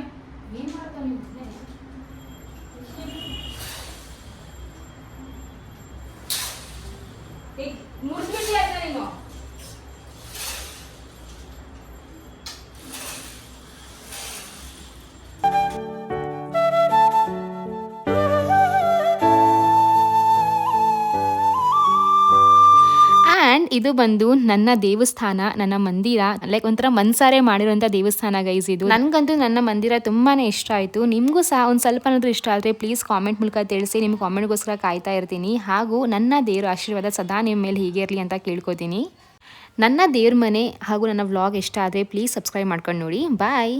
ಇದು ಬಂದು ನನ್ನ ದೇವಸ್ಥಾನ, ನನ್ನ ಮಂದಿರ ಲೈಕ್ ಒಂಥರ ಮನ್ಸಾರೆ ಮಾಡಿರೋಂಥ ದೇವಸ್ಥಾನ ಗೈಸ್ ಇದು. ನನಗಂತೂ ನನ್ನ ಮಂದಿರ ತುಂಬಾ ಇಷ್ಟ ಆಯಿತು. ನಿಮಗೂ ಸಹ ಒಂದು ಸ್ವಲ್ಪ ಇಷ್ಟ ಆದರೆ ಪ್ಲೀಸ್ ಕಾಮೆಂಟ್ ಮೂಲಕ ತಿಳಿಸಿ ನಿಮ್ಮ ಕಾಮೆಂಟ್ಗೋಸ್ಕರ ಕಾಯ್ತಾ ಇರ್ತೀನಿ. ಹಾಗೂ ನನ್ನ ದೇವರ ಆಶೀರ್ವಾದ ಸದಾ ನಿಮ್ಮ ಮೇಲೆ ಹೀಗೆ ಇರಲಿ ಅಂತ ಕೇಳ್ಕೊತೀನಿ. ನನ್ನ ದೇವ್ರ ಮನೆ ಹಾಗೂ ನನ್ನ ವ್ಲಾಗ್ ಇಷ್ಟ ಆದರೆ ಪ್ಲೀಸ್ ಸಬ್ಸ್ಕ್ರೈಬ್ ಮಾಡ್ಕೊಂಡು ನೋಡಿ. ಬಾಯ್